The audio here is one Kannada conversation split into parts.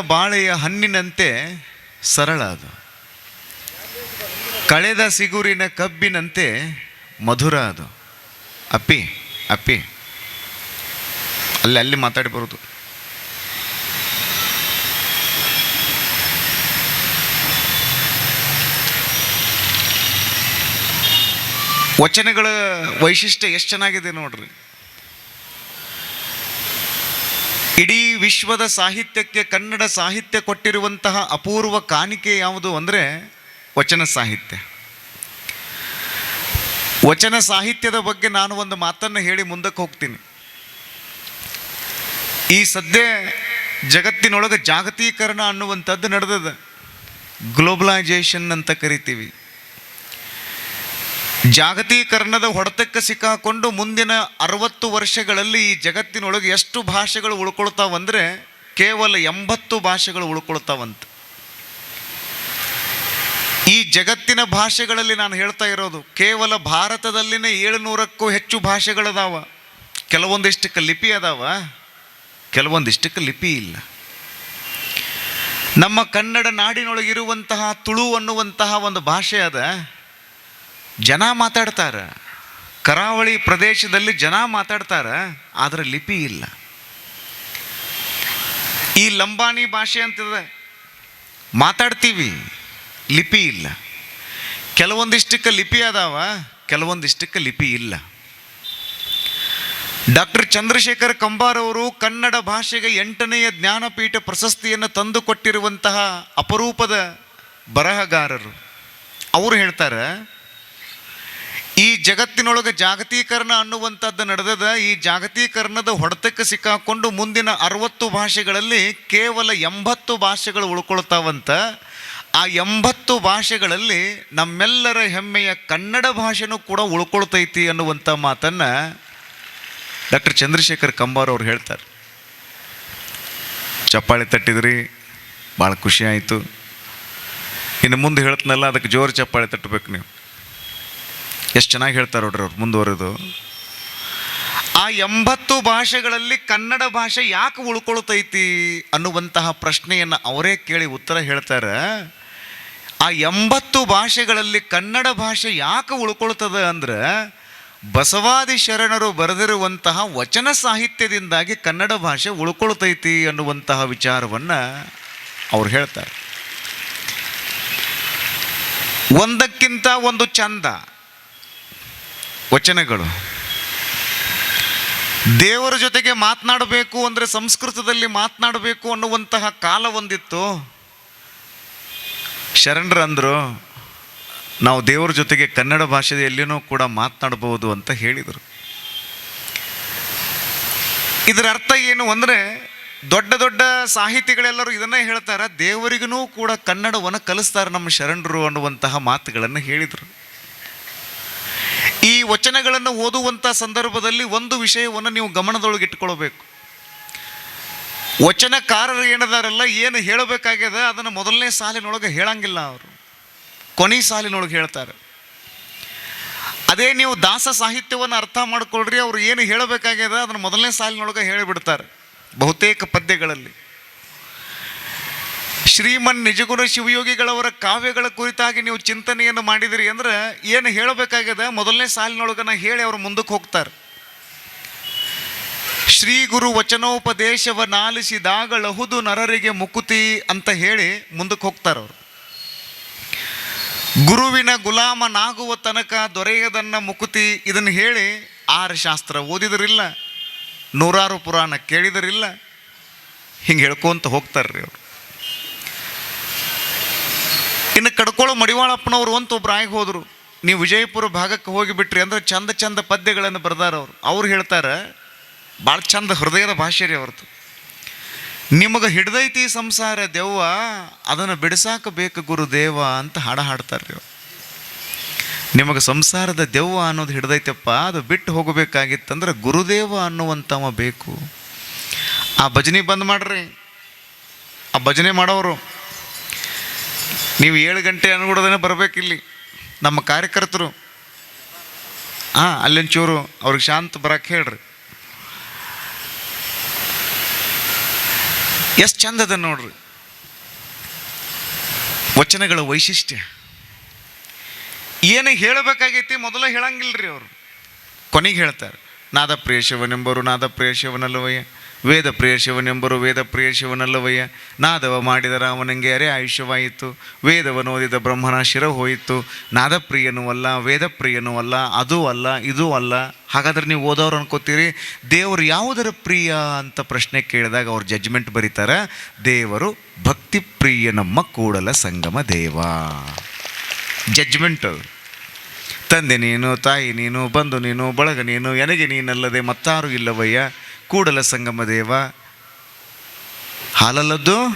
ಬಾಳೆಯ ಹಣ್ಣಿನಂತೆ ಸರಳ ಅದು. ಕಳೆದ ಸಿಗುರಿನ ಕಬ್ಬಿನಂತೆ ಮಧುರ ಅದು. ಅಪ್ಪಿ ಅಪ್ಪಿ. ಅಲ್ಲಿ ಅಲ್ಲಿ ಮಾತಾಡಿ ಬರೋದು. ವಚನಗಳ ವೈಶಿಷ್ಟ್ಯ ಎಷ್ಟು ಚೆನ್ನಾಗಿದೆ ನೋಡ್ರಿ. ಇಡೀ ವಿಶ್ವದ ಸಾಹಿತ್ಯಕ್ಕೆ ಕನ್ನಡ ಸಾಹಿತ್ಯ ಕೊಟ್ಟಿರುವಂತಹ ಅಪೂರ್ವ ಕಾಣಿಕೆ ಯಾವುದು ಅಂದರೆ ವಚನ ಸಾಹಿತ್ಯ. ವಚನ ಸಾಹಿತ್ಯದ ಬಗ್ಗೆ ನಾನು ಒಂದು ಮಾತನ್ನು ಹೇಳಿ ಮುಂದಕ್ಕೆ ಹೋಗ್ತೀನಿ. ಈ ಸದ್ಯ ಜಗತ್ತಿನೊಳಗೆ ಜಾಗತೀಕರಣ ಅನ್ನುವಂಥದ್ದು ನಡೆದದ. ಗ್ಲೋಬಲೈಜೇಷನ್ ಅಂತ ಕರಿತೀವಿ. ಜಾಗತೀಕರಣದ ಹೊಡೆತಕ್ಕೆ ಸಿಕ್ಕಾಕೊಂಡು ಮುಂದಿನ ಅರವತ್ತು ವರ್ಷಗಳಲ್ಲಿ ಈ ಜಗತ್ತಿನೊಳಗೆ ಎಷ್ಟು ಭಾಷೆಗಳು ಉಳ್ಕೊಳ್ತಾವಂದ್ರೆ ಕೇವಲ ಎಂಬತ್ತು ಭಾಷೆಗಳು ಉಳ್ಕೊಳ್ತಾವಂತ. ಈ ಜಗತ್ತಿನ ಭಾಷೆಗಳಲ್ಲಿ ನಾನು ಹೇಳ್ತಾ ಇರೋದು, ಕೇವಲ ಭಾರತದಲ್ಲಿನೇ ಏಳುನೂರಕ್ಕೂ ಹೆಚ್ಚು ಭಾಷೆಗಳದಾವ. ಕೆಲವೊಂದಿಷ್ಟಕ್ಕೆ ಲಿಪಿ ಅದಾವ, ಕೆಲವೊಂದಿಷ್ಟಕ್ಕೆ ಲಿಪಿ ಇಲ್ಲ. ನಮ್ಮ ಕನ್ನಡ ನಾಡಿನೊಳಗಿರುವಂತಹ ತುಳು ಅನ್ನುವಂತಹ ಒಂದು ಭಾಷೆ ಅದ ಜನ ಮಾತಾಡ್ತಾರೆ. ಕರಾವಳಿ ಪ್ರದೇಶದಲ್ಲಿ ಜನ ಮಾತಾಡ್ತಾರ, ಆದರೆ ಲಿಪಿ ಇಲ್ಲ. ಈ ಲಂಬಾಣಿ ಭಾಷೆ ಅಂತಿದೆ. ಮಾತಾಡ್ತೀವಿ, ಲಿಪಿ ಇಲ್ಲ. ಕೆಲವೊಂದಿಷ್ಟಕ್ಕೆ ಲಿಪಿ ಅದಾವ, ಕೆಲವೊಂದಿಷ್ಟಕ್ಕೆ ಲಿಪಿ ಇಲ್ಲ. ಡಾಕ್ಟರ್ ಚಂದ್ರಶೇಖರ್ ಕಂಬಾರ್ ಅವರು ಕನ್ನಡ ಭಾಷೆಗೆ ಎಂಟನೆಯ ಜ್ಞಾನಪೀಠ ಪ್ರಶಸ್ತಿಯನ್ನು ತಂದುಕೊಟ್ಟಿರುವಂತಹ ಅಪರೂಪದ ಬರಹಗಾರರು. ಅವರು ಹೇಳ್ತಾರೆ ಈ ಜಗತ್ತಿನೊಳಗೆ ಜಾಗತೀಕರಣ ಅನ್ನುವಂಥದ್ದು ನಡೆದದ, ಈ ಜಾಗತೀಕರಣದ ಹೊಡೆತಕ್ಕೆ ಸಿಕ್ಕಾಕೊಂಡು ಮುಂದಿನ ಅರವತ್ತು ಭಾಷೆಗಳಲ್ಲಿ ಕೇವಲ ಎಂಬತ್ತು ಭಾಷೆಗಳು ಉಳ್ಕೊಳ್ತಾವಂತ. ಆ ಎಂಬತ್ತು ಭಾಷೆಗಳಲ್ಲಿ ನಮ್ಮೆಲ್ಲರ ಹೆಮ್ಮೆಯ ಕನ್ನಡ ಭಾಷೆನೂ ಕೂಡ ಉಳ್ಕೊಳ್ತೈತಿ ಅನ್ನುವಂಥ ಮಾತನ್ನು ಡಾಕ್ಟರ್ ಚಂದ್ರಶೇಖರ್ ಕಂಬಾರ್ ಅವ್ರು ಹೇಳ್ತಾರೆ. ಚಪ್ಪಾಳೆ ತಟ್ಟಿದ್ರಿ, ಭಾಳ ಖುಷಿ ಆಯಿತು. ಇನ್ನು ಮುಂದೆ ಹೇಳ್ತನಲ್ಲ, ಅದಕ್ಕೆ ಜೋರು ಚಪ್ಪಾಳೆ ತಟ್ಟಬೇಕು ನೀವು. ಎಷ್ಟು ಚೆನ್ನಾಗಿ ಹೇಳ್ತಾರೆ ನೋಡ್ರಿ ಅವ್ರು, ಮುಂದುವರೆದು. ಆ ಎಂಬತ್ತು ಭಾಷೆಗಳಲ್ಲಿ ಕನ್ನಡ ಭಾಷೆ ಯಾಕೆ ಉಳ್ಕೊಳ್ತೈತಿ ಅನ್ನುವಂತಹ ಪ್ರಶ್ನೆಯನ್ನು ಅವರೇ ಕೇಳಿ ಉತ್ತರ ಹೇಳ್ತಾರೆ. ಆ ಎಂಬತ್ತು ಭಾಷೆಗಳಲ್ಲಿ ಕನ್ನಡ ಭಾಷೆ ಯಾಕೆ ಉಳ್ಕೊಳ್ತದೆ ಅಂದ್ರೆ ಬಸವಾದಿ ಶರಣರು ಬರೆದಿರುವಂತಹ ವಚನ ಸಾಹಿತ್ಯದಿಂದಾಗಿ ಕನ್ನಡ ಭಾಷೆ ಉಳ್ಕೊಳ್ತೈತಿ ಅನ್ನುವಂತಹ ವಿಚಾರವನ್ನು ಅವ್ರು ಹೇಳ್ತಾರೆ. ಒಂದಕ್ಕಿಂತ ಒಂದು ಚಂದ. ವಚನಗಳು. ದೇವರ ಜೊತೆಗೆ ಮಾತನಾಡಬೇಕು ಅಂದರೆ ಸಂಸ್ಕೃತದಲ್ಲಿ ಮಾತನಾಡಬೇಕು ಅನ್ನುವಂತಹ ಕಾಲ ಒಂದಿತ್ತು. ಶರಣರು ಅಂದರು, ನಾವು ದೇವರ ಜೊತೆಗೆ ಕನ್ನಡ ಭಾಷೆಯಲ್ಲಿನೂ ಕೂಡ ಮಾತನಾಡಬಹುದು ಅಂತ ಹೇಳಿದರು. ಇದರ ಅರ್ಥ ಏನು ಅಂದರೆ, ದೊಡ್ಡ ದೊಡ್ಡ ಸಾಹಿತಿಗಳೆಲ್ಲರೂ ಇದನ್ನೇ ಹೇಳ್ತಾರೆ ದೇವರಿಗೂ ಕೂಡ ಕನ್ನಡವನ್ನು ಕಲಿಸ್ತಾರೆ ನಮ್ಮ ಶರಣರು ಅನ್ನುವಂತಹ ಮಾತುಗಳನ್ನು ಹೇಳಿದರು. ಈ ವಚನಗಳನ್ನು ಓದುವಂಥ ಸಂದರ್ಭದಲ್ಲಿ ಒಂದು ವಿಷಯವನ್ನು ನೀವು ಗಮನದೊಳಗೆ ಇಟ್ಕೊಳ್ಬೇಕು. ವಚನಕಾರರು ಏನದಾರಲ್ಲ, ಏನು ಹೇಳಬೇಕಾಗ್ಯದ ಅದನ್ನು ಮೊದಲನೇ ಸಾಲಿನೊಳಗೆ ಹೇಳಂಗಿಲ್ಲ ಅವರು. ಕೊನೆ ಸಾಲಿನೊಳಗೆ ಹೇಳ್ತಾರೆ. ಅದೇ ನೀವು ದಾಸ ಸಾಹಿತ್ಯವನ್ನು ಅರ್ಥ ಮಾಡಿಕೊಳ್ಳ್ರಿ ಅವ್ರು ಏನು ಹೇಳಬೇಕಾಗ್ಯದ ಅದನ್ನು ಮೊದಲನೇ ಸಾಲಿನೊಳಗೆ ಹೇಳಿಬಿಡ್ತಾರೆ ಬಹುತೇಕ ಪದ್ಯಗಳಲ್ಲಿ. ಶ್ರೀಮನ್ ನಿಜಗುಣ ಶಿವಯೋಗಿಗಳವರ ಕಾವ್ಯಗಳ ಕುರಿತಾಗಿ ನೀವು ಚಿಂತನೆಯನ್ನು ಮಾಡಿದಿರಿ ಅಂದ್ರೆ ಏನು ಹೇಳಬೇಕಾಗ್ಯದ? ಮೊದಲನೇ ಸಾಲಿನೊಳಗನ ಹೇಳಿ ಅವರು ಮುಂದಕ್ಕೆ ಹೋಗ್ತಾರೆ. ಶ್ರೀ ಗುರು ವಚನೋಪದೇಶವ ವಚನೋಪದೇಶವನ್ನಾಲಿಸಿದಾಗಳಹುದು ನರರಿಗೆ ಮುಕುತಿ ಅಂತ ಹೇಳಿ ಮುಂದಕ್ಕೆ ಹೋಗ್ತಾರೆ ಅವರು. ಗುರುವಿನ ಗುಲಾಮನಾಗುವ ತನಕ ದೊರೆಯದನ್ನ ಮುಕುತಿ ಇದನ್ನು ಹೇಳಿ ಆರು ಶಾಸ್ತ್ರ ಓದಿದರಿಲ್ಲ, ನೂರಾರು ಪುರಾಣ ಕೇಳಿದರಿಲ್ಲ, ಹಿಂಗೆ ಹೇಳ್ಕೊಂತ ಹೋಗ್ತಾರ್ರಿ ಅವರು. ಇನ್ನು ಕಡ್ಕೊಳ್ಳೋ ಮಡಿವಾಳಪ್ಪನವರು ಅಂತ ಒಬ್ರು ಆಗಿ ಹೋದರು. ನೀವು ವಿಜಯಪುರ ಭಾಗಕ್ಕೆ ಹೋಗಿಬಿಟ್ರಿ ಅಂದ್ರೆ ಚಂದ ಚಂದ ಪದ್ಯಗಳನ್ನು ಬರ್ದಾರ ಅವರು. ಅವ್ರು ಹೇಳ್ತಾರೆ ಭಾಳ ಚಂದ ಹೃದಯದ ಭಾಷೆ ರೀ ಅವ್ರದ್ದು ನಿಮಗೆ ಹಿಡ್ದೈತಿ ಸಂಸಾರ ದೆವ್ವ, ಅದನ್ನು ಬಿಡಿಸಾಕ ಬೇಕು ಗುರುದೇವ ಅಂತ ಹಾಡ ಹಾಡ್ತಾರೆ ರೀ ನಿಮಗೆ ಸಂಸಾರದ ದೆವ್ವ ಅನ್ನೋದು ಹಿಡ್ದೈತಪ್ಪ, ಅದು ಬಿಟ್ಟು ಹೋಗಬೇಕಾಗಿತ್ತಂದ್ರೆ ಗುರುದೇವ ಅನ್ನುವಂಥವ ಬೇಕು. ಆ ಭಜನೆ ಬಂದ್ ಮಾಡ್ರಿ. ಆ ಭಜನೆ ಮಾಡೋರು. ನೀವು ಏಳು ಗಂಟೆ ಅನ್ಕೊಡೋದನ್ನ ಬರಬೇಕಿಲ್ಲಿ. ನಮ್ಮ ಕಾರ್ಯಕರ್ತರು. ಹಾಂ ಅಲ್ಲೊಂಚೂರು ಅವ್ರಿಗೆ ಶಾಂತ ಬರಕ್ಕೆ ಹೇಳ್ರಿ. ಎಷ್ಟು ಚಂದ ಅದ ನೋಡ್ರಿ. ವಚನಗಳ ವೈಶಿಷ್ಟ್ಯ. ಏನು ಹೇಳಬೇಕಾಗೈತಿ ಮೊದಲ ರೀ ಅವರು. ಕೊನೆಗೆ ಹೇಳ್ತಾರೆ ನಾದ ಪ್ರಿಯ ಶಿವನೆಂಬರು ನಾದ ಪ್ರಿಯ ವೇದ ಪ್ರಿಯ ಶಿವನೆಂಬರು ವೇದ ಪ್ರಿಯ ಶಿವನಲ್ಲವಯ್ಯ. ನಾದವ ಮಾಡಿದ ರಾಮನಿಗೆ ಅರೆ ಆಯುಷ್ಯವಾಯಿತು. ವೇದವನ್ನು ಓದಿದ ಬ್ರಹ್ಮನ ಶಿರ ಹೋಯಿತು. ನಾದಪ್ರಿಯನೂ ಅಲ್ಲ, ವೇದಪ್ರಿಯನೂ ಅಲ್ಲ, ಅದು ಅಲ್ಲ, ಇದೂ ಅಲ್ಲ. ಹಾಗಾದ್ರೆ ನೀವು ಓದೋರು ಅನ್ಕೋತೀರಿ, ದೇವರು ಯಾವುದರ ಪ್ರಿಯ ಅಂತ ಪ್ರಶ್ನೆ ಕೇಳಿದಾಗ ಅವ್ರು ಜಜ್ಮೆಂಟ್ ಬರೀತಾರೆ. ದೇವರು ಭಕ್ತಿ ಪ್ರಿಯ ನಮ್ಮ ಕೂಡಲ ಸಂಗಮ ದೇವ. ಜಜ್ಮೆಂಟ್ ತಂದೆ ನೀನು, ತಾಯಿ ನೀನು, ಬಂಧು ನೀನು, ಬಳಗ ನೀನು, ಎನಗೆ ನೀನಲ್ಲದೆ ಮತ್ತಾರು ಇಲ್ಲವಯ್ಯ. ಕೂಡಲ ಸಂಗಮ ದೇವ. ಹಾಲಲ್ಲದ್ದು?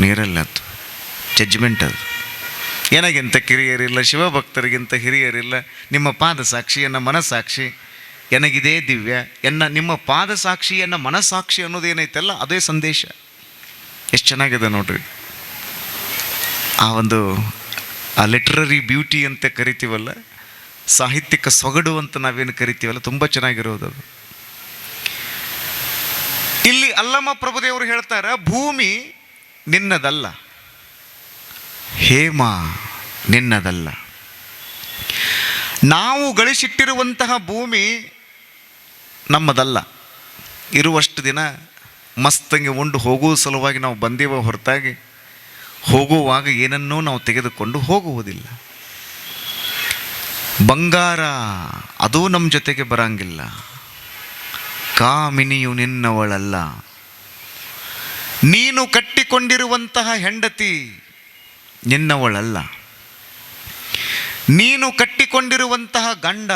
ನೀರಲ್ಲದ್ದು. ಜಡ್ಜ್ಮೆಂಟ್ ಅದು. ನನಗಿಂತ ಕಿರಿಯರಿಲ್ಲ, ಶಿವಭಕ್ತರಿಗಿಂತ ಹಿರಿಯರಿಲ್ಲ, ನಿಮ್ಮ ಪಾದ ಸಾಕ್ಷಿ, ಎನ್ನ ಮನಸ್ಸಾಕ್ಷಿ, ಎನಗಿದೇ ದಿವ್ಯ, ಎನ್ನ ನಿಮ್ಮ ಪಾದ ಸಾಕ್ಷಿ, ಎನ್ನ ಮನಸ್ಸಾಕ್ಷಿ ಅನ್ನೋದೇನೈತಲ್ಲ ಅದೇ ಸಂದೇಶ. ಎಷ್ಟು ಚೆನ್ನಾಗಿದೆ ನೋಡ್ರಿ. ಆ ಒಂದು, ಆ ಲಿಟ್ರರಿ ಬ್ಯೂಟಿ ಅಂತ ಕರಿತೀವಲ್ಲ, ಸಾಹಿತ್ಯಿಕ ಸೊಗಡು ಅಂತ ನಾವೇನು ಕರಿತೀವಲ್ಲ, ತುಂಬ ಚೆನ್ನಾಗಿರೋದು ಅದು. ಇಲ್ಲಿ ಅಲ್ಲಮ್ಮ ಪ್ರಭುದೇವರು ಹೇಳ್ತಾರೆ, ಭೂಮಿ ನಿನ್ನದಲ್ಲ, ಹೇಮ ನಿನ್ನದಲ್ಲ. ನಾವು ಗಳಿಸಿಟ್ಟಿರುವಂತಹ ಭೂಮಿ ನಮ್ಮದಲ್ಲ. ಇರುವಷ್ಟು ದಿನ ಮಸ್ತಂಗೆ ಉಂಡು ಹೋಗುವ ಸಲುವಾಗಿ ನಾವು ಬಂದಿವ ಹೊರತಾಗಿ ಹೋಗುವಾಗ ಏನನ್ನೂ ನಾವು ತೆಗೆದುಕೊಂಡು ಹೋಗುವುದಿಲ್ಲ. ಬಂಗಾರ, ಅದೂ ನಮ್ಮ ಜೊತೆಗೆ ಬರಂಗಿಲ್ಲ. ಕಾಮಿನಿಯು ನಿನ್ನವಳಲ್ಲ. ನೀನು ಕಟ್ಟಿಕೊಂಡಿರುವಂತಹ ಹೆಂಡತಿ ನಿನ್ನವಳಲ್ಲ. ನೀನು ಕಟ್ಟಿಕೊಂಡಿರುವಂತಹ ಗಂಡ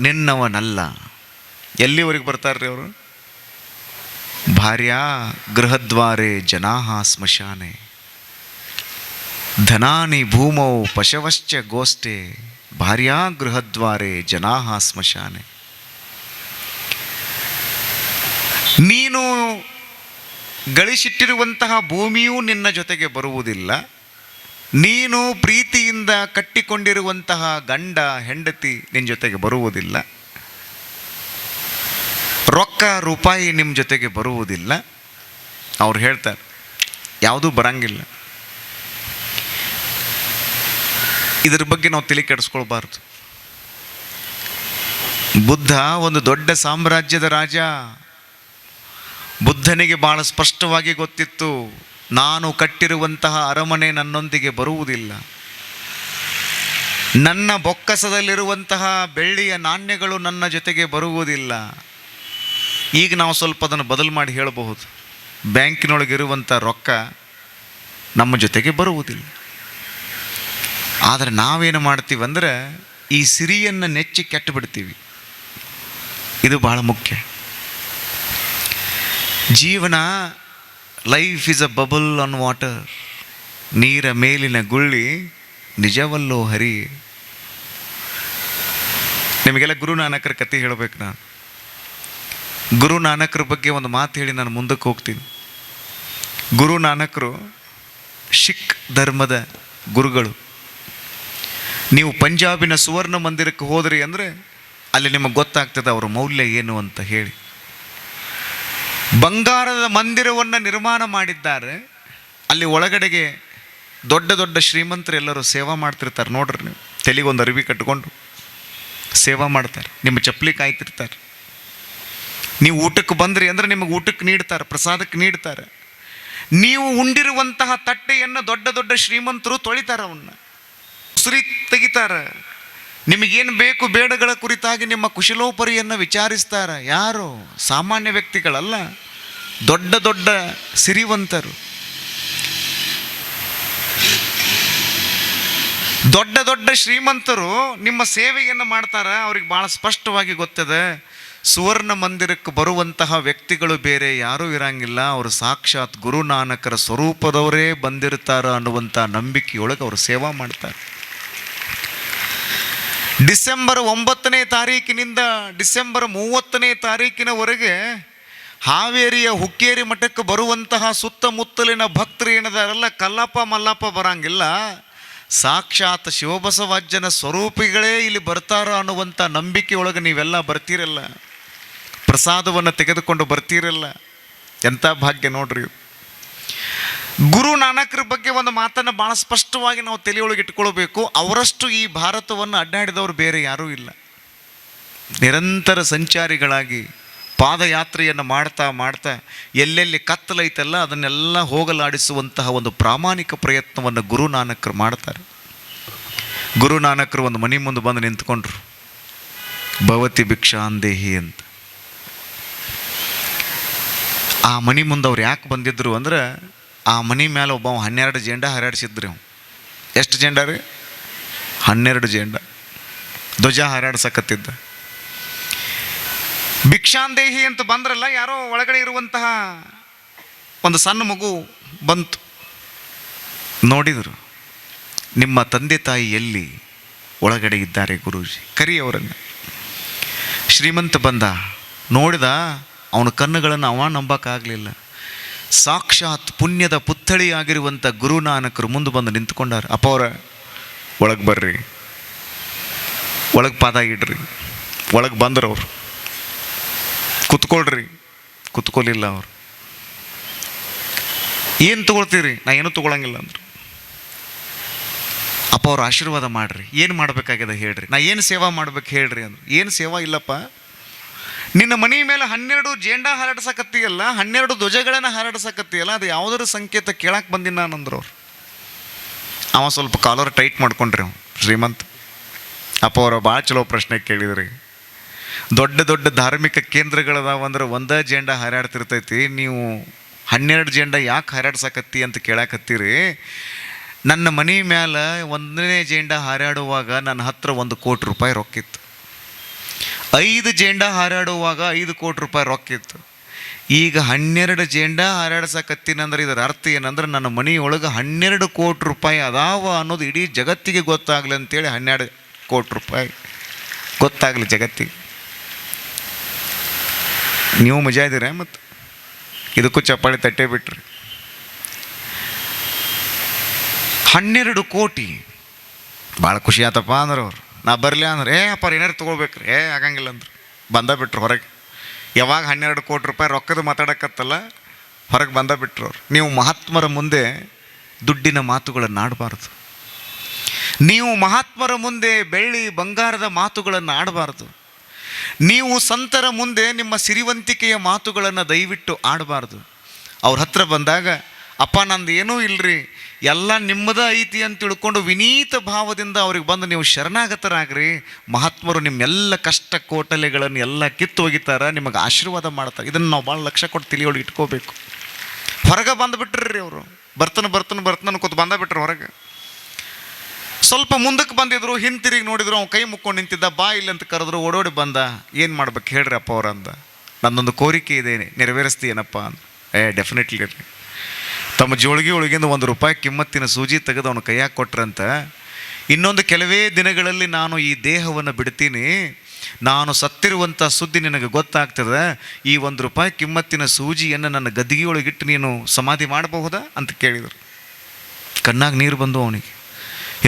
ನಿನ್ನವನಲ್ಲ. ಎಲ್ಲಿವರೆಗೆ ಬರ್ತಾರ್ರಿ ಅವರು? ಭಾರ್ಯಾ ಗೃಹದ್ವಾರೆ ಜನಾಹ ಸ್ಮಶಾನೆ. ಧನಾನಿ ಭೂಮೌ ಪಶವಶ್ಚ ಗೋಷ್ಠೆ ಭಾರ್ಯಾ ಗೃಹದ್ವಾರೆ ಜನಾಹ ಸ್ಮಶಾನೆ. ನೀನು ಗಳಿಸಿಟ್ಟಿರುವಂತಹ ಭೂಮಿಯೂ ನಿನ್ನ ಜೊತೆಗೆ ಬರುವುದಿಲ್ಲ. ನೀನು ಪ್ರೀತಿಯಿಂದ ಕಟ್ಟಿಕೊಂಡಿರುವಂತಹ ಗಂಡ, ಹೆಂಡತಿ ನಿನ್ನ ಜೊತೆಗೆ ಬರುವುದಿಲ್ಲ. ರೊಕ್ಕ, ರೂಪಾಯಿ ನಿಮ್ಮ ಜೊತೆಗೆ ಬರುವುದಿಲ್ಲ. ಅವ್ರು ಹೇಳ್ತಾರೆ, ಯಾವುದೂ ಬರಂಗಿಲ್ಲ. ಇದ್ರ ಬಗ್ಗೆ ನಾವು ತಲೆ ಕೆಡಿಸ್ಕೊಳ್ಬಾರ್ದು. ಬುದ್ಧ ಒಂದು ದೊಡ್ಡ ಸಾಮ್ರಾಜ್ಯದ ರಾಜ. ಬುದ್ಧನಿಗೆ ಬಹಳ ಸ್ಪಷ್ಟವಾಗಿ ಗೊತ್ತಿತ್ತು, ನಾನು ಕಟ್ಟಿರುವಂತಹ ಅರಮನೆ ನನ್ನೊಂದಿಗೆ ಬರುವುದಿಲ್ಲ. ನನ್ನ ಬೊಕ್ಕಸದಲ್ಲಿರುವಂತಹ ಬೆಳ್ಳಿಯ ನಾಣ್ಯಗಳು ನನ್ನ ಜೊತೆಗೆ ಬರುವುದಿಲ್ಲ. ಈಗ ನಾವು ಸ್ವಲ್ಪ ಅದನ್ನು ಬದಲು ಮಾಡಿ ಹೇಳಬಹುದು. ಬ್ಯಾಂಕಿನೊಳಗಿರುವಂಥ ರೊಕ್ಕ ನಮ್ಮ ಜೊತೆಗೆ ಬರುವುದಿಲ್ಲ. ಆದರೆ ನಾವೇನು ಮಾಡ್ತೀವಿ ಅಂದರೆ ಈ ಸಿರಿಯನ್ನು ನೆಚ್ಚಿ ಕೆಟ್ಟು ಬಿಡ್ತೀವಿ ಇದು ಬಹಳ ಮುಖ್ಯ. ಜೀವನ life is a bubble on water ನೀರ ಮೇಲಿನ ಗುಳ್ಳಿ ನಿಜವಲ್ಲೋ ಹರಿ. ನಿಮಗೆಲ್ಲ ಗುರುನಾನಕರ ಕತೆ ಹೇಳಬೇಕು ನಾನು. ಗುರುನಾನಕರ ಬಗ್ಗೆ ಒಂದು ಮಾತು ಹೇಳಿ ನಾನು ಮುಂದಕ್ಕೆ ಹೋಗ್ತೀನಿ. ಗುರುನಾನಕರು ಶಿಖ್ ಧರ್ಮದ ಗುರುಗಳು. ನೀವು ಪಂಜಾಬಿನ ಸುವರ್ಣ ಮಂದಿರಕ್ಕೆ ಹೋದ್ರಿ ಅಂದರೆ ಅಲ್ಲಿ ನಿಮಗೆ ಗೊತ್ತಾಗ್ತದೆ ಅವರ ಮೌಲ್ಯ ಏನು ಅಂತ ಹೇಳಿ. ಬಂಗಾರದ ಮಂದಿರವನ್ನು ನಿರ್ಮಾಣ ಮಾಡಿದ್ದಾರೆ. ಅಲ್ಲಿ ಒಳಗಡೆಗೆ ದೊಡ್ಡ ದೊಡ್ಡ ಶ್ರೀಮಂತರು ಎಲ್ಲರೂ ಸೇವಾ ಮಾಡ್ತಿರ್ತಾರೆ. ನೋಡ್ರಿ ನೀವು ತೆಲಿಗೊಂದು ಅರಿವಿ ಕಟ್ಕೊಂಡು ಸೇವಾ ಮಾಡ್ತಾರೆ. ನಿಮ್ಮ ಚಪ್ಪಲಿ ಕಾಯ್ತಿರ್ತಾರೆ. ನೀವು ಊಟಕ್ಕೆ ಬಂದ್ರಿ ಅಂದ್ರೆ ನಿಮಗೆ ಊಟಕ್ಕೆ ನೀಡ್ತಾರೆ, ಪ್ರಸಾದಕ್ಕೆ ನೀಡ್ತಾರೆ. ನೀವು ಉಂಡಿರುವಂತಹ ತಟ್ಟೆಯನ್ನು ದೊಡ್ಡ ದೊಡ್ಡ ಶ್ರೀಮಂತರು ತೊಳಿತಾರೆ ಅವನ್ನ. ಉಸಿರಿ ತೆಗಿತಾರೆ. ನಿಮಗೇನು ಬೇಕು ಬೇಡಗಳ ಕುರಿತಾಗಿ ನಿಮ್ಮ ಕುಶಲೋಪರಿಯನ್ನು ವಿಚಾರಿಸ್ತಾರೆ? ಯಾರು? ಸಾಮಾನ್ಯ ವ್ಯಕ್ತಿಗಳಲ್ಲ. ದೊಡ್ಡ ದೊಡ್ಡ ಸಿರಿವಂತರು. ದೊಡ್ಡ ದೊಡ್ಡ ಶ್ರೀಮಂತರು ನಿಮ್ಮ ಸೇವೆಯನ್ನು ಮಾಡ್ತಾರೆ? ಅವ್ರಿಗೆ ಭಾಳ ಸ್ಪಷ್ಟವಾಗಿ ಗೊತ್ತದೆ. ಸುವರ್ಣ ಮಂದಿರಕ್ಕೆ ಬರುವಂತಹ ವ್ಯಕ್ತಿಗಳು ಬೇರೆ ಯಾರೂ ಇರಂಗಿಲ್ಲ. ಅವರು ಸಾಕ್ಷಾತ್ ಗುರುನಾನಕರ ಸ್ವರೂಪದವರೇ ಬಂದಿರ್ತಾರ ಅನ್ನುವಂಥ ನಂಬಿಕೆಯೊಳಗೆ ಅವರು ಸೇವಾ ಮಾಡ್ತಾರೆ. ಡಿಸೆಂಬರ್ ಒಂಬತ್ತನೇ ತಾರೀಕಿನಿಂದ ಡಿಸೆಂಬರ್ ಮೂವತ್ತನೇ ತಾರೀಕಿನವರೆಗೆ ಹಾವೇರಿಯ ಹುಕ್ಕೇರಿ ಮಠಕ್ಕೆ ಬರುವಂತಹ ಸುತ್ತಮುತ್ತಲಿನ ಭಕ್ತರು ಏನದಾರಲ್ಲ ಕಲ್ಲಪ್ಪ ಮಲ್ಲಪ್ಪ ಬರಂಗಿಲ್ಲ. ಸಾಕ್ಷಾತ್ ಶಿವಬಸವಾಜ್ಯನ ಸ್ವರೂಪಿಗಳೇ ಇಲ್ಲಿ ಬರ್ತಾರ ಅನ್ನುವಂಥ ನಂಬಿಕೆಯೊಳಗೆ ನೀವೆಲ್ಲ ಬರ್ತೀರಲ್ಲ. ಪ್ರಸಾದವನ್ನು ತೆಗೆದುಕೊಂಡು ಬರ್ತೀರಲ್ಲ. ಎಂಥ ಭಾಗ್ಯ ನೋಡ್ರಿ ಗುರು ನಾನಕರ ಬಗ್ಗೆ ಒಂದು ಮಾತನ್ನು ಭಾಳ ಸ್ಪಷ್ಟವಾಗಿ ನಾವು ತಲೆಯೊಳಗೆ ಇಟ್ಕೊಳ್ಬೇಕು. ಅವರಷ್ಟು ಈ ಭಾರತವನ್ನು ಅಡ್ಡಾಡಿದವರು ಬೇರೆ ಯಾರೂ ಇಲ್ಲ. ನಿರಂತರ ಸಂಚಾರಿಗಳಾಗಿ ಪಾದಯಾತ್ರೆಯನ್ನು ಮಾಡ್ತಾ ಮಾಡ್ತಾ ಎಲ್ಲೆಲ್ಲಿ ಕತ್ತಲೈತಲ್ಲ ಅದನ್ನೆಲ್ಲ ಹೋಗಲಾಡಿಸುವಂತಹ ಒಂದು ಪ್ರಾಮಾಣಿಕ ಪ್ರಯತ್ನವನ್ನು ಗುರು ನಾನಕರು ಮಾಡ್ತಾರೆ. ಗುರು ನಾನಕರು ಒಂದು ಮನೆ ಮುಂದೆ ಬಂದು ನಿಂತ್ಕೊಂಡ್ರು. ಭವತಿ ಭಿಕ್ಷಾಂದೇಹಿ ಅಂತ. ಆ ಮನೆ ಮುಂದೆ ಅವ್ರು ಯಾಕೆ ಬಂದಿದ್ರು ಅಂದ್ರೆ ಆ ಮನೆ ಮೇಲೆ ಒಬ್ಬ ಹನ್ನೆರಡು ಜೆಂಡ ಹರಾಡಿಸಿದ್ರು ಎಷ್ಟು ಜೆಂಡ ರೀ? ಹನ್ನೆರಡು ಜೆಂಡ. ಧ್ವಜ ಹರಾಡ್ಸಕತ್ತಿದ್ದ. ಭಿಕ್ಷಾಂದೇಹಿ ಅಂತ ಬಂದ್ರಲ್ಲ, ಯಾರೋ ಒಳಗಡೆ ಇರುವಂತಹ ಒಂದು ಸಣ್ಣ ಮಗು ಬಂತು. ನೋಡಿದರು, ನಿಮ್ಮ ತಂದೆ ತಾಯಿ ಎಲ್ಲಿ? ಒಳಗಡೆ ಇದ್ದಾರೆ ಗುರೂಜಿ. ಕರಿ ಅವರನ್ನು ಶ್ರೀಮಂತ ಬಂದ, ನೋಡಿದ ಅವನ ಕಣ್ಣುಗಳನ್ನು ಅವ ನಂಬಕ್ಕಾಗಲಿಲ್ಲ. ಸಾಕ್ಷಾತ್ ಪುಣ್ಯದ ಪುತ್ಥಳಿಯಾಗಿರುವಂಥ ಗುರುನಾನಕರು ಮುಂದೆ ಬಂದು ನಿಂತ್ಕೊಂಡಾರ. ಅಪ್ಪ ಅವರ, ಒಳಗೆ ಬರ್ರಿ. ಒಳಗೆ ಪಾದ ಇಡ್ರಿ. ಒಳಗೆ ಬಂದ್ರು ಅವರು. ಕುತ್ಕೊಳ್ರಿ. ಕುತ್ಕೊಲಿಲ್ಲ ಅವರು. ಏನು ತೊಗೊಳ್ತೀರಿ? ನಾ ಏನೂ ತೊಗೊಳಂಗಿಲ್ಲ ಅಂದರು. ಅಪ್ಪ ಅವ್ರ ಆಶೀರ್ವಾದ ಮಾಡಿರಿ. ಏನು ಮಾಡಬೇಕಾಗಿದೆ ಹೇಳ್ರಿ. ನಾ ಏನು ಸೇವಾ ಮಾಡ್ಬೇಕು ಹೇಳ್ರಿ ಅಂದರು. ಏನು ಸೇವಾ ಇಲ್ಲಪ್ಪ? ನಿನ್ನ ಮನೆ ಮೇಲೆ ಹನ್ನೆರಡು ಜೇಂಡಾ ಹಾರಾಡ್ಸಕತ್ತೀಯಲ್ಲ, ಹನ್ನೆರಡು ಧ್ವಜಗಳನ್ನು ಹಾರಾಡ್ಸಕತ್ತೀಯಲ್ಲ, ಅದು ಯಾವುದರ ಸಂಕೇತ ಕೇಳಕ್ಕೆ ಬಂದಿನ ನಾನಂದ್ರು ಅವ್ರು. ಅವ ಸ್ವಲ್ಪ ಕಾಲರ್ ಟೈಟ್ ಮಾಡ್ಕೊಂಡ್ರಿ ಅವ್ನು, ಶ್ರೀಮಂತ್. ಅಪ್ಪ ಅವ್ರ ಭಾಳ ಚಲೋ ಪ್ರಶ್ನೆ ಕೇಳಿದ್ರಿ. ದೊಡ್ಡ ದೊಡ್ಡ ಧಾರ್ಮಿಕ ಕೇಂದ್ರಗಳದಾವ ಅಂದ್ರೆ ಒಂದೇ ಜೇಂಡಾ ಹಾರಾಡ್ತಿರ್ತೈತಿ, ನೀವು ಹನ್ನೆರಡು ಜೇಂಡಾ ಯಾಕೆ ಹಾರಾಡ್ಸಕತ್ತಿ ಅಂತ ಕೇಳಾಕತ್ತೀರಿ. ನನ್ನ ಮನೆ ಮ್ಯಾಲ ಒಂದನೇ ಜೇಂಡಾ ಹಾರಾಡುವಾಗ ನನ್ನ ಹತ್ರ ಒಂದು ಕೋಟಿ ರೂಪಾಯಿ ರೊಕ್ಕಿತ್ತು. ಐದು ಜೇಂಡ ಹಾರಾಡುವಾಗ ಐದು ಕೋಟಿ ರೂಪಾಯಿ ರೊಕ್ಕ ಇತ್ತು. ಈಗ ಹನ್ನೆರಡು ಜೇಂಡ ಹಾರಾಡ್ಸಕತ್ತೀನಂದ್ರೆ ಇದರ ಅರ್ಥ ಏನಂದ್ರೆ ನನ್ನ ಮನೆಯೊಳಗೆ ಹನ್ನೆರಡು ಕೋಟಿ ರೂಪಾಯಿ ಅದಾವ ಅನ್ನೋದು ಇಡೀ ಜಗತ್ತಿಗೆ ಗೊತ್ತಾಗ್ಲಿ ಅಂತೇಳಿ ಹನ್ನೆರಡು ಕೋಟಿ ರೂಪಾಯಿ ಗೊತ್ತಾಗಲಿ ಜಗತ್ತಿಗೆ. ನೀವು ಮಜಾ ಇದ್ದೀರಾ ಮತ್ತು ಇದಕ್ಕೂ ಚಪ್ಪಾಳಿ ತಟ್ಟೆ ಬಿಟ್ರಿ. ಹನ್ನೆರಡು ಕೋಟಿ. ಭಾಳ ಖುಷಿ ಆತಪ್ಪ ಅಂದ್ರೆ ಅವ್ರು. ನಾ ಬರಲಿ ಅಂದ್ರೆ, ಏ ಅಪ್ಪ ಏನಾರು ತೊಗೊಳ್ಬೇಕ್ರಿ, ಏ, ಆಗಂಗಿಲ್ಲ ಅಂದ್ರೆ. ಬಂದ ಬಿಟ್ರು ಹೊರಗೆ. ಯಾವಾಗ ಹನ್ನೆರಡು ಕೋಟಿ ರೂಪಾಯಿ ರೊಕ್ಕದ ಮಾತಾಡಕತ್ತಲ್ಲ, ಹೊರಗೆ ಬಂದ ಬಿಟ್ರು ಅವ್ರು. ನೀವು ಮಹಾತ್ಮರ ಮುಂದೆ ದುಡ್ಡಿನ ಮಾತುಗಳನ್ನು ಆಡಬಾರ್ದು. ನೀವು ಮಹಾತ್ಮರ ಮುಂದೆ ಬೆಳ್ಳಿ ಬಂಗಾರದ ಮಾತುಗಳನ್ನು ಆಡಬಾರ್ದು. ನೀವು ಸಂತರ ಮುಂದೆ ನಿಮ್ಮ ಸಿರಿವಂತಿಕೆಯ ಮಾತುಗಳನ್ನು ದಯವಿಟ್ಟು ಆಡಬಾರ್ದು. ಅವ್ರ ಹತ್ರ ಬಂದಾಗ ಅಪ್ಪ, ನಂದು ಏನೂ ಇಲ್ರಿ. ಎಲ್ಲ ನಿಮ್ಮದ ಐತಿ ಅಂತ ತಿಳ್ಕೊಂಡು ವಿನೀತ ಭಾವದಿಂದ ಅವ್ರಿಗೆ ಬಂದು ನೀವು ಶರಣಾಗತರಾಗ್ರಿ. ಮಹಾತ್ಮರು ನಿಮ್ಮೆಲ್ಲ ಕಷ್ಟ ಕೋಟಲೆಗಳನ್ನು ಎಲ್ಲ ಕಿತ್ತು ಒಗಿತಾರೆ, ನಿಮಗೆ ಆಶೀರ್ವಾದ ಮಾಡ್ತಾರೆ. ಇದನ್ನು ನಾವು ಭಾಳ ಲಕ್ಷ ಕೊಟ್ಟು ತಿಳಿಯೊಳಗೆ ಇಟ್ಕೋಬೇಕು. ಹೊರಗೆ ಬಂದುಬಿಟ್ರಿ ಅವರು. ಬರ್ತನ ಬರ್ತನ ಬರ್ತನ ಕೂತು ಬಂದ ಬಿಟ್ರು ಹೊರಗೆ. ಸ್ವಲ್ಪ ಮುಂದಕ್ಕೆ ಬಂದಿದ್ರು ಹಿಂತಿರುಗಿ ನೋಡಿದ್ರು ಅವ್ನು ಕೈ ಮುಕ್ಕೊಂಡು ನಿಂತಿದ್ದ, ಬಾ ಇಲ್ಲಿ ಅಂತ ಕರೆದ್ರು, ಓಡೋಡಿ ಬಂದ. ಏನು ಮಾಡ್ಬೇಕು ಹೇಳ್ರಿ ಅಪ್ಪ ಅವ್ರಂದ ನನ್ನೊಂದು ಕೋರಿಕೆ ಇದೆ ನೆರವೇರಿಸ್ತೀನಪ್ಪ ಅಂತ. ಏ ಡೆಫಿನೆಟ್ಲಿ ತಮ್ಮ ಜೋಳಿಗೆ ಒಳಗಿಂದ ಒಂದು ರೂಪಾಯಿ ಕಿಮ್ಮತ್ತಿನ ಸೂಜಿ ತೆಗೆದು ಅವನು ಕೈಯಾಗಿ ಕೊಟ್ರಂತ, ಇನ್ನೊಂದು ಕೆಲವೇ ದಿನಗಳಲ್ಲಿ ನಾನು ಈ ದೇಹವನ್ನು ಬಿಡ್ತೀನಿ. ನಾನು ಸತ್ತಿರುವಂಥ ಸುದ್ದಿ ನಿನಗೆ ಗೊತ್ತಾಗ್ತದೆ. ಈ ಒಂದು ರೂಪಾಯಿ ಕಿಮ್ಮತ್ತಿನ ಸೂಜಿಯನ್ನು ನನ್ನ ಗದ್ದಿಗೆಯೊಳಗಿಟ್ಟು ನೀನು ಸಮಾಧಿ ಮಾಡಬಹುದಾ? ಅಂತ ಕೇಳಿದರು. ಕಣ್ಣಾಗ ನೀರು ಬಂದು ಅವನಿಗೆ,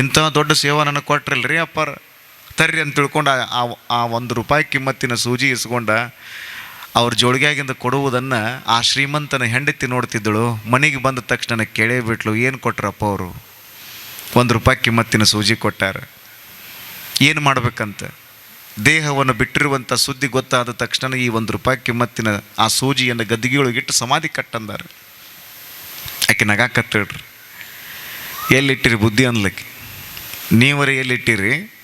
ಇಂಥ ದೊಡ್ಡ ಸೇವಾ ನನಗೆ ಕೊಟ್ರಲ್ರಿ ಅಪ್ಪಾರ? ತರ್ರಿ ಅಂತ ತಿಳ್ಕೊಂಡು ಆ ಆ ಒಂದು ರೂಪಾಯಿ ಕಿಮ್ಮತ್ತಿನ ಸೂಜಿ ಇಸ್ಕೊಂಡ ಅವ್ರ ಜೋಳಿಗ್ಯಾಗಿಂದ ಕೊಡುವುದನ್ನು ಆ ಶ್ರೀಮಂತನ ಹೆಂಡತಿ ನೋಡ್ತಿದ್ದಳು. ಮನೆಗೆ ಬಂದ ತಕ್ಷಣ ಕೇಳೇ ಬಿಟ್ಲು, ಏನು ಕೊಟ್ರಪ್ಪ ಅವರು? ಒಂದು ರೂಪಾಯಿ ಕಿಮ್ಮತ್ತಿನ ಸೂಜಿ ಕೊಟ್ಟಾರ. ಏನು ಮಾಡಬೇಕಂತ? ದೇಹವನ್ನು ಬಿಟ್ಟಿರುವಂಥ ಸುದ್ದಿ ಗೊತ್ತಾದ ತಕ್ಷಣ ಈ ಒಂದು ರೂಪಾಯಿ ಕಿಮ್ಮತ್ತಿನ ಆ ಸೂಜಿಯನ್ನು ಗದ್ದಿಗೆಯೊಳಗಿಟ್ಟು ಸಮಾಧಿ ಕಟ್ಟಂದಾರೆ. ಆಕೆ ನಗಾಕತ್ತಿಡ್ರಿ ಎಲ್ಲಿಟ್ಟಿರಿ ಬುದ್ಧಿ ಅನ್ಲಕ್ಕೆ? ನೀವರೇ ಎಲ್ಲಿಟ್ಟಿರಿ?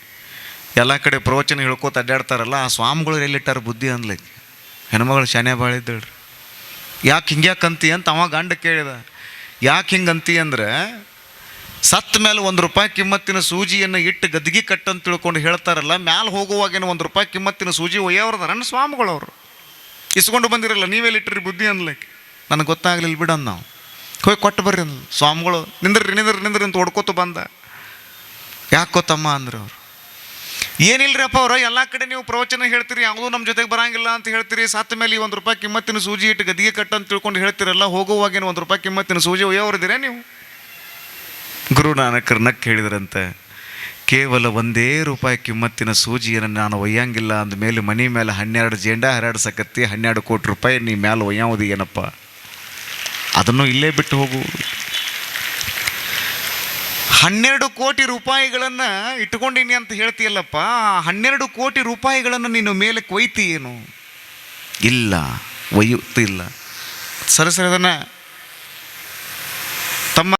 ಎಲ್ಲ ಕಡೆ ಪ್ರವಚನ ಹೇಳ್ಕೋತ ಅಡ್ಡಾಡ್ತಾರಲ್ಲ, ಆ ಸ್ವಾಮಿಗಳು ಎಲ್ಲಿಟ್ಟಾರ ಬುದ್ಧಿ ಅನ್ಲಕ್ಕೆ? ಹೆಣ್ಮಗಳು ಶಾನೆ ಬಾಳಿದ್ದಳ್ರಿ ಯಾಕೆ ಹಿಂಗ್ಯಾಕಂತಿ ಅಂತ ಅವ ಗಂಡ ಕೇಳಿದ. ಯಾಕೆ ಹಿಂಗಂತಿ ಅಂದರೆ ಸತ್ತ ಮೇಲೆ ಒಂದು ರೂಪಾಯಿ ಕಿಮ್ಮತ್ತಿನ ಸೂಜಿಯನ್ನು ಇಟ್ಟು ಗದ್ದಿಗೆ ಕಟ್ಟಂತ ತಿಳ್ಕೊಂಡು ಹೇಳ್ತಾರಲ್ಲ, ಮ್ಯಾಲೆ ಹೋಗುವಾಗೇನು ಒಂದು ರೂಪಾಯಿ ಕಿಮ್ಮತ್ತಿನ ಸೂಜಿ ಒಯ್ಯವ್ರದ ನನ್ನ ಸ್ವಾಮಿಗಳವರು ಇಸ್ಕೊಂಡು ಬಂದಿರಲ್ಲ ನೀವೆಲ್ಲಿಟ್ಟಿರಿ ಬುದ್ಧಿ ಅನ್ಲಕ್ಕೆ. ನನಗೆ ಗೊತ್ತಾಗ್ಲಿಲ್ಲ ಬಿಡೋಣ ನಾವು. ಹೋಗಿ ಕೊಟ್ಟು ಬರ್ರಿ ಸ್ವಾಮಿಗಳು. ನಿಂದ್ರಿ ನಿಂದ್ರಿ ನಿಂದ್ರಿ ಅಂತ ಹೊಡ್ಕೋತ ಬಂದ. ಯಾಕೆ ಗೊತ್ತಮ್ಮ ಅಂದ್ರೆ ಅವ್ರು. ಏನಿಲ್ರಿ ಅವರು, ಎಲ್ಲ ಕಡೆ ನೀವು ಪ್ರವಚನ ಹೇಳ್ತೀರಿ, ಯಾವುದೂ ನಮ್ಮ ಜೊತೆಗೆ ಬರಂಗಿಲ್ಲ ಅಂತ ಹೇಳ್ತೀರಿ. ಸತ್ತ ಮೇಲೆ ಒಂದು ರೂಪಾಯಿ ಕಿಮ್ಮತ್ತಿನ ಸೂಜಿ ಇಟ್ಟು ಗದಿಗೆ ಕಟ್ಟ ಅಂತ ತಿಳ್ಕೊಂಡು ಹೇಳ್ತೀರಲ್ಲ, ಹೋಗುವಾಗೇನು ಒಂದು ರೂಪಾಯಿ ಕಿಮ್ಮತ್ತಿನ ಸೂಜಿ ಒಯ್ಯೋರ್ದಿರೇ ನೀವು? ಗುರು ನಾನಕರು ನಕ್ ಹೇಳಿದ್ರಂತೆ, ಕೇವಲ ಒಂದೇ ರೂಪಾಯಿ ಕಿಮ್ಮತ್ತಿನ ಸೂಜಿಯನ್ನು ನಾನು ಒಯ್ಯಂಗಿಲ್ಲ ಅಂದ ಮೇಲೆ ಮನೆ ಮೇಲೆ ಹನ್ನೆರಡು ಜೇಂಡಾ ಹರಡಿಸಕತ್ತಿ ಹನ್ನೆರಡು ಕೋಟಿ ರೂಪಾಯಿ ನೀ ಮೇಲೆ ಒಯ್ಯಾವುದು ಏನಪ್ಪ? ಅದನ್ನು ಇಲ್ಲೇ ಬಿಟ್ಟು ಹೋಗು. ಹನ್ನೆರಡು ಕೋಟಿ ರೂಪಾಯಿಗಳನ್ನು ಇಟ್ಕೊಂಡೀನಿ ಅಂತ ಹೇಳ್ತೀಯಲ್ಲಪ್ಪ ಹನ್ನೆರಡು ಕೋಟಿ ರೂಪಾಯಿಗಳನ್ನು ನೀನು ಮೇಲೆ ಕೊಯ್ತಿ ಏನು? ಇಲ್ಲ, ಒಯ್ಯುತ್ತಿಲ್ಲ. ಸರಿ ಸರಿ, ಅದನ್ನು